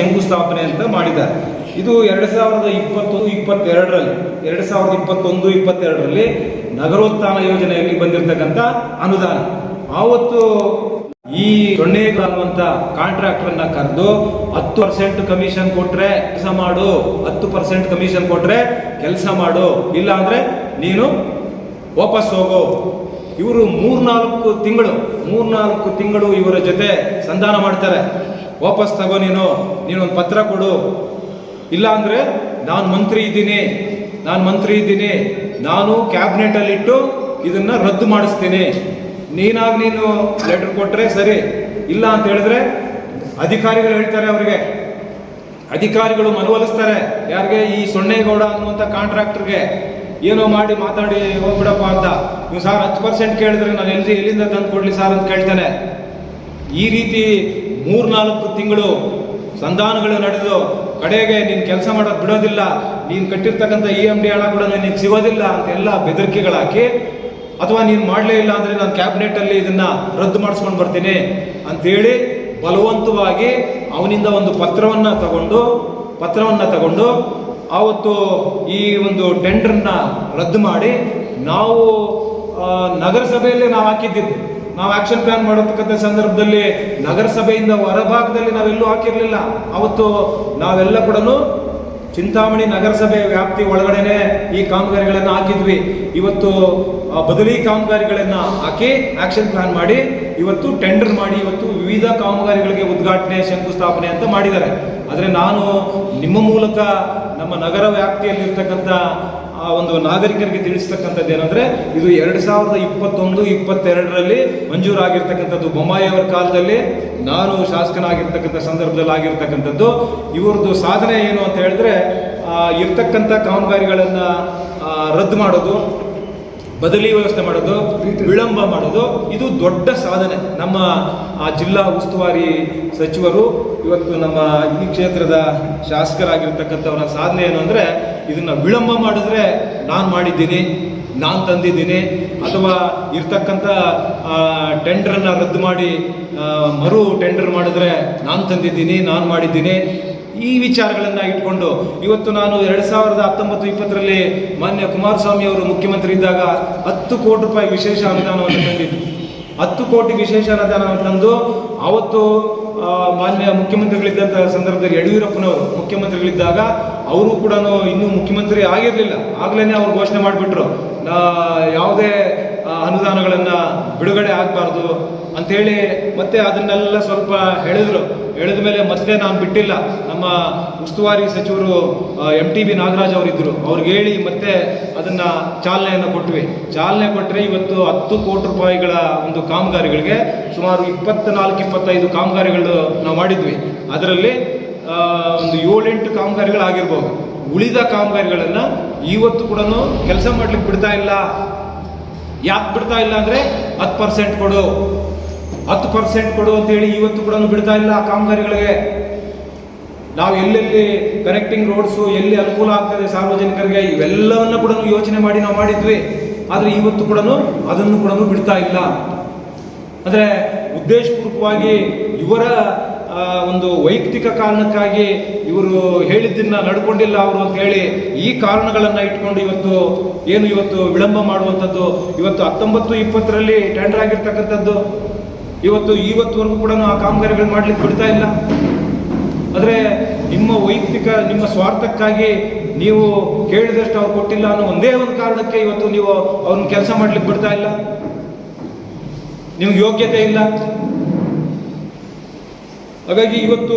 ಶಂಕುಸ್ಥಾಪನೆ ಅಂತ ಮಾಡಿದ್ದಾರೆ. ಇದು ಎರಡು ಸಾವಿರದ ಇಪ್ಪತ್ತೊಂದು ಇಪ್ಪತ್ತೆರಡರಲ್ಲಿ, ಎರಡು ಸಾವಿರದ ಇಪ್ಪತ್ತೊಂದು, ಇಪ್ಪತ್ತೆರಡರಲ್ಲಿ ನಗರೋತ್ಥಾನ ಯೋಜನೆಯಲ್ಲಿ ಬಂದಿರತಕ್ಕಂಥ ಅನುದಾನ. ಆವತ್ತು ಈ ಸೊನ್ನೆ ಅನ್ನುವಂಥ ಕಾಂಟ್ರಾಕ್ಟರ್ನ ಕರೆದು ಹತ್ತು ಪರ್ಸೆಂಟ್ ಕಮಿಷನ್ ಕೊಟ್ರೆ ಕೆಲಸ ಮಾಡು, ಹತ್ತು ಪರ್ಸೆಂಟ್ ಕಮಿಷನ್ ಕೊಟ್ರೆ ಕೆಲಸ ಮಾಡು ಇಲ್ಲ ಅಂದ್ರೆ ನೀನು ವಾಪಸ್ ಹೋಗು. ಇವರು ಮೂರ್ನಾಲ್ಕು ತಿಂಗಳು ಮೂರ್ನಾಲ್ಕು ತಿಂಗಳು ಇವರ ಜೊತೆ ಸಂಧಾನ ಮಾಡ್ತಾರೆ. ವಾಪಸ್ ತಗೋ ನೀನು, ನೀನೊಂದು ಪತ್ರ ಕೊಡು. ಇಲ್ಲ ಅಂದ್ರೆ ನಾನು ಮಂತ್ರಿ ಇದ್ದೀನಿ, ನಾನು ಮಂತ್ರಿ ಇದ್ದೀನಿ, ನಾನು ಕ್ಯಾಬಿನೆಟ್ ಅಲ್ಲಿ ಇಟ್ಟು ಇದನ್ನ ರದ್ದು ಮಾಡಿಸ್ತೀನಿ. ನೀನಾಗಿ ನೀನು ಲೆಟರ್ ಕೊಟ್ರೆ ಸರಿ, ಇಲ್ಲ ಅಂತ ಹೇಳಿದ್ರೆ ಅಧಿಕಾರಿಗಳು ಹೇಳ್ತಾರೆ ಅವರಿಗೆ. ಅಧಿಕಾರಿಗಳು ಮನವೊಲಿಸ್ತಾರೆ, ಯಾರಿಗೆ ಈ ಸೊನ್ನೇಗೌಡ ಅನ್ನುವಂಥ ಕಾಂಟ್ರಾಕ್ಟರ್ಗೆ ಏನೋ ಮಾಡಿ ಮಾತಾಡಿ ಹೋಗ್ಬಿಡಪ್ಪ ಅಂತ. ನೀವು ಸಾರ್ ಹತ್ತು ಪರ್ಸೆಂಟ್ ಕೇಳಿದ್ರೆ ನಾನು ಎಲ್ಲಿ, ಎಲ್ಲಿಂದ ತಂದು ಕೊಡಲಿ ಸಾರ್ ಅಂತ ಕೇಳ್ತಾನೆ. ಈ ರೀತಿ ಮೂರ್ನಾಲ್ಕು ತಿಂಗಳು ಸಂಧಾನಗಳು ನಡೆದು ಕಡೆಗೆ ನೀನು ಕೆಲಸ ಮಾಡೋದು ಬಿಡೋದಿಲ್ಲ, ನೀನು ಕಟ್ಟಿರ್ತಕ್ಕಂಥ ಇ ಎಂ ಡಿ ಹಣ ಕೂಡ ನಿನಗೆ ಸಿಗೋದಿಲ್ಲ ಅಂತ ಎಲ್ಲ ಬೆದರಿಕೆಗಳಾಕಿ, ಅಥವಾ ನೀನು ಮಾಡಲೇ ಇಲ್ಲ ಅಂದರೆ ನಾನು ಕ್ಯಾಬಿನೆಟಲ್ಲಿ ಇದನ್ನು ರದ್ದು ಮಾಡಿಸ್ಕೊಂಡು ಬರ್ತೀನಿ ಅಂಥೇಳಿ ಬಲವಂತವಾಗಿ ಅವನಿಂದ ಒಂದು ಪತ್ರವನ್ನು ತಗೊಂಡು ಪತ್ರವನ್ನು ತಗೊಂಡು ಆವತ್ತು ಈ ಒಂದು ಟೆಂಡರ್ನ ರದ್ದು ಮಾಡಿ ನಾವು ನಗರಸಭೆಯಲ್ಲೇ ನಾವು ಹಾಕಿದ್ದಿದ್ದು. ನಾವು ಆಕ್ಷನ್ ಪ್ಲಾನ್ ಮಾಡತಕ್ಕಂಥ ಸಂದರ್ಭದಲ್ಲಿ ನಗರಸಭೆಯಿಂದ ಹೊರಭಾಗದಲ್ಲಿ ನಾವೆಲ್ಲೂ ಹಾಕಿರಲಿಲ್ಲ. ಅವತ್ತು ನಾವೆಲ್ಲ ಕೂಡ ಚಿಂತಾಮಣಿ ನಗರಸಭೆ ವ್ಯಾಪ್ತಿ ಒಳಗಡೆನೆ ಈ ಕಾಮಗಾರಿಗಳನ್ನು ಹಾಕಿದ್ವಿ. ಇವತ್ತು ಬದಲಿ ಕಾಮಗಾರಿಗಳನ್ನು ಹಾಕಿ ಆಕ್ಷನ್ ಪ್ಲಾನ್ ಮಾಡಿ, ಇವತ್ತು ಟೆಂಡರ್ ಮಾಡಿ, ಇವತ್ತು ವಿವಿಧ ಕಾಮಗಾರಿಗಳಿಗೆ ಉದ್ಘಾಟನೆ, ಶಂಕುಸ್ಥಾಪನೆ ಅಂತ ಮಾಡಿದ್ದಾರೆ. ಆದರೆ ನಾನು ನಿಮ್ಮ ಮೂಲಕ ನಮ್ಮ ನಗರ ವ್ಯಾಪ್ತಿಯಲ್ಲಿರ್ತಕ್ಕಂಥ ಆ ಒಂದು ನಾಗರಿಕರಿಗೆ ತಿಳಿಸ್ತಕ್ಕಂಥದ್ದು ಏನಂದ್ರೆ, ಇದು ಎರಡು ಸಾವಿರದ ಇಪ್ಪತ್ತೊಂದು, ಇಪ್ಪತ್ತೆರಡರಲ್ಲಿ ಮಂಜೂರಾಗಿರ್ತಕ್ಕಂಥದ್ದು ಬೊಮ್ಮಾಯಿ ಅವರ ಕಾಲದಲ್ಲಿ, ನಾನು ಶಾಸಕನಾಗಿರ್ತಕ್ಕಂಥ ಸಂದರ್ಭದಲ್ಲಿ ಆಗಿರ್ತಕ್ಕಂಥದ್ದು. ಇವ್ರದ್ದು ಸಾಧನೆ ಏನು ಅಂತ ಹೇಳಿದ್ರೆ ಇರ್ತಕ್ಕಂಥ ಕಾಮಗಾರಿಗಳನ್ನು ರದ್ದು ಮಾಡೋದು, ಬದಲಿ ವ್ಯವಸ್ಥೆ ಮಾಡೋದು, ವಿಳಂಬ ಮಾಡೋದು, ಇದು ದೊಡ್ಡ ಸಾಧನೆ. ನಮ್ಮ, ಆ, ಜಿಲ್ಲಾ ಉಸ್ತುವಾರಿ ಸಚಿವರು, ಇವತ್ತು ನಮ್ಮ ಈ ಕ್ಷೇತ್ರದ ಶಾಸಕರಾಗಿರ್ತಕ್ಕಂಥವರ ಸಾಧನೆ ಏನು ಅಂದರೆ ಇದನ್ನ ವಿಳಂಬ ಮಾಡಿದ್ರೆ ನಾನು ಮಾಡಿದ್ದೀನಿ, ನಾನು ತಂದಿದ್ದೀನಿ, ಅಥವಾ ಇರ್ತಕ್ಕಂಥ ಟೆಂಡರನ್ನು ರದ್ದು ಮಾಡಿ ಮರು ಟೆಂಡರ್ ಮಾಡಿದ್ರೆ ನಾನು ತಂದಿದ್ದೀನಿ, ನಾನು ಮಾಡಿದ್ದೀನಿ, ಈ ವಿಚಾರಗಳನ್ನು ಇಟ್ಕೊಂಡು ಇವತ್ತು ನಾನು ಎರಡು ಸಾವಿರದ ಹತ್ತೊಂಬತ್ತು ಇಪ್ಪತ್ತರಲ್ಲಿ ಮಾನ್ಯ ಕುಮಾರಸ್ವಾಮಿ ಅವರು ಮುಖ್ಯಮಂತ್ರಿ ಇದ್ದಾಗ ಹತ್ತು ಕೋಟಿ ರೂಪಾಯಿ ವಿಶೇಷ ಅನುದಾನವನ್ನು ತಂದಿದ್ದು ಹತ್ತು ಕೋಟಿ ವಿಶೇಷ ಅನುದಾನವನ್ನು ತಂದು ಅವತ್ತು ಮಾನ್ಯ ಮುಖ್ಯಮಂತ್ರಿಗಳಿದ್ದಂತಹ ಸಂದರ್ಭದಲ್ಲಿ ಯಡಿಯೂರಪ್ಪನವರು ಮುಖ್ಯಮಂತ್ರಿಗಳಿದ್ದಾಗ ಅವರು ಕೂಡ ಇನ್ನೂ ಮುಖ್ಯಮಂತ್ರಿ ಆಗಿರಲಿಲ್ಲ. ಆಗ್ಲೇ ಅವ್ರು ಘೋಷಣೆ ಮಾಡಿಬಿಟ್ರು. ಯಾವುದೇ ಅನುದಾನಗಳನ್ನ ಬಿಡುಗಡೆ ಆಗಬಾರ್ದು. ಅಂತೇಳಿ ಮತ್ತೆ ಅದನ್ನೆಲ್ಲ ಸ್ವಲ್ಪ ಹೇಳಿದರು. ಹೇಳಿದ ಮೇಲೆ ಮತ್ತೆ ನಾನು ಬಿಟ್ಟಿಲ್ಲ. ನಮ್ಮ ಉಸ್ತುವಾರಿ ಸಚಿವರು ಎಂ ಟಿ ಬಿ ನಾಗರಾಜ್ ಅವರಿದ್ದರು ಅವ್ರಿಗೆ ಹೇಳಿ ಮತ್ತೆ ಅದನ್ನು ಚಾಲನೆಯನ್ನು ಕೊಟ್ವಿ. ಚಾಲನೆ ಕೊಟ್ಟರೆ ಇವತ್ತು ಹತ್ತು ಕೋಟಿ ರೂಪಾಯಿಗಳ ಒಂದು ಕಾಮಗಾರಿಗಳಿಗೆ ಸುಮಾರು ಇಪ್ಪತ್ನಾಲ್ಕು, ಇಪ್ಪತ್ತೈದು ಕಾಮಗಾರಿಗಳು ನಾವು ಮಾಡಿದ್ವಿ. ಅದರಲ್ಲಿ ಒಂದು ಏಳೆಂಟು ಕಾಮಗಾರಿಗಳಾಗಿರ್ಬೋದು. ಉಳಿದ ಕಾಮಗಾರಿಗಳನ್ನು ಇವತ್ತು ಕೂಡ ಕೆಲಸ ಮಾಡಲಿಕ್ಕೆ ಬಿಡ್ತಾ ಇಲ್ಲ. ಯಾಕೆ ಬಿಡ್ತಾ ಇಲ್ಲ ಅಂದರೆ ಹತ್ತು ಪರ್ಸೆಂಟ್ ಕೊಡು. ಹತ್ತು ಪರ್ಸೆಂಟ್ ಕೊಡು ಅಂತೇಳಿ ಇವತ್ತು ಕೂಡ ಬಿಡ್ತಾ ಇಲ್ಲ ಆ ಕಾಮಗಾರಿಗಳಿಗೆ. ನಾವು ಎಲ್ಲೆಲ್ಲಿ ಕನೆಕ್ಟಿಂಗ್ ರೋಡ್ಸು ಎಲ್ಲಿ ಅನುಕೂಲ ಆಗ್ತದೆ ಸಾರ್ವಜನಿಕರಿಗೆ, ಇವೆಲ್ಲವನ್ನು ಕೂಡ ಯೋಚನೆ ಮಾಡಿ ನಾವು ಮಾಡಿದ್ವಿ. ಆದರೆ ಇವತ್ತು ಕೂಡ ಅದನ್ನು ಕೂಡ ಬಿಡ್ತಾ ಇಲ್ಲ. ಅಂದರೆ ಉದ್ದೇಶಪೂರ್ವಕವಾಗಿ ಇವರ ಒಂದು ವೈಯಕ್ತಿಕ ಕಾರಣಕ್ಕಾಗಿ ಇವರು ಹೇಳಿದ್ದನ್ನ ನಡ್ಕೊಂಡಿಲ್ಲ ಅವರು ಅಂತ ಹೇಳಿ ಈ ಕಾರಣಗಳನ್ನು ಇಟ್ಕೊಂಡು ಇವತ್ತು ಏನು ಇವತ್ತು ವಿಳಂಬ ಮಾಡುವಂಥದ್ದು, ಇವತ್ತು ಹತ್ತೊಂಬತ್ತು ಇಪ್ಪತ್ತರಲ್ಲಿ ಟೆಂಡರ್ ಆಗಿರ್ತಕ್ಕಂಥದ್ದು ಇವತ್ತು ಇವತ್ತುವರೆಗೂ ಕೂಡ ಆ ಕಾಮಗಾರಿಗಳು ಮಾಡ್ಲಿಕ್ಕೆ ಬಿಡ್ತಾ ಇಲ್ಲ. ಆದರೆ ನಿಮ್ಮ ವೈಯಕ್ತಿಕ, ನಿಮ್ಮ ಸ್ವಾರ್ಥಕ್ಕಾಗಿ ನೀವು ಕೇಳಿದಷ್ಟು ಅವ್ರು ಕೊಟ್ಟಿಲ್ಲ ಅನ್ನೋ ಒಂದೇ ಒಂದು ಕಾರಣಕ್ಕೆ ಇವತ್ತು ನೀವು ಅವ್ರನ್ನ ಕೆಲಸ ಮಾಡ್ಲಿಕ್ಕೆ ಬಿಡ್ತಾ ಇಲ್ಲ. ನಿಮ್ಗೆ ಯೋಗ್ಯತೆ ಇಲ್ಲ. ಹಾಗಾಗಿ ಇವತ್ತು